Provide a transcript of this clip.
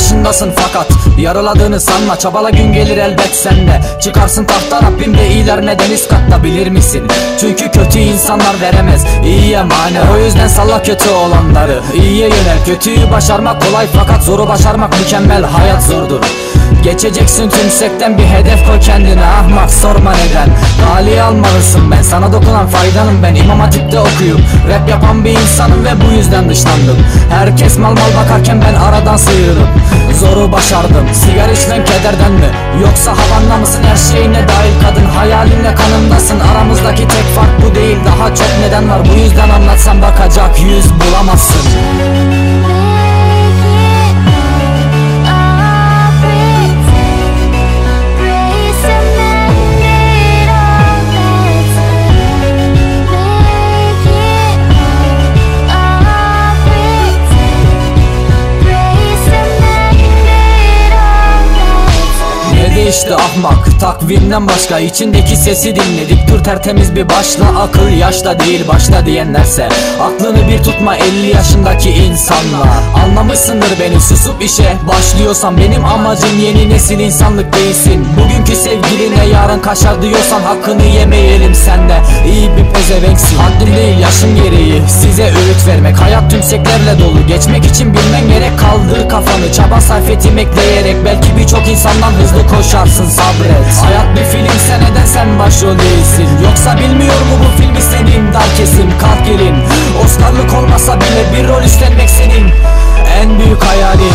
başındasın fakat Yaraladığını sanma çabala gün gelir elbet sende. Çıkarsın tahta Rabbim de iyiler neden üst katta bilir misin? Çünkü kötü insanlar veremez iyiye mane. O yüzden salla kötü olanları iyiye yönel. Kötüyü başarmak kolay fakat zoru başarmak mükemmel Hayat zordur Geçeceksin tümsekten bir hedef koy kendine. Ahmak sorma neden? Gali almalısın ben sana dokunan faydanım ben. İmam Hatip'te okuyup rap yapan bir insanım ve bu yüzden dışlandım. Herkes mal mal bakarken ben aradan sıyrılıp Zoru başardım sigara içmen kederden mi? Yoksa havanda mısın her şeyine dahil kadın? Hayalinle kanımdasın aramızdaki tek fark bu değil. Daha çok neden var bu yüzden anlatsam bakacak yüz bulamazsın Değişti ahmak takvimden başka içindeki sesi dinledik. Dur tertemiz bir başla akıl yaşta değil başta diyenlerse. Aklını bir tutma 50 yaşındaki insanla Anlamışsındır beni susup işe başlıyorsan. Benim amacım yeni nesil insanlık değilsin. Bugünkü sevgiline yarın kaşar diyorsan hakkını yemeyelim sende. İyi bir pezevenksin. Haddim değil yaşın gereği. Size öğüt vermek Hayat tümseklerle dolu. Geçmek için bilmen gerek Kaldır kafanı. Çaba sarf ekleyerek Belki birçok insandan hızlı koşarsın sabret? Hayat bir film sen neden sen başrol değilsin? Yoksa bilmiyor mu bu film istediğin dar kesim Kalk gelin Oscar'lık olmasa bile bir rol üstlenmek senin En büyük hayalin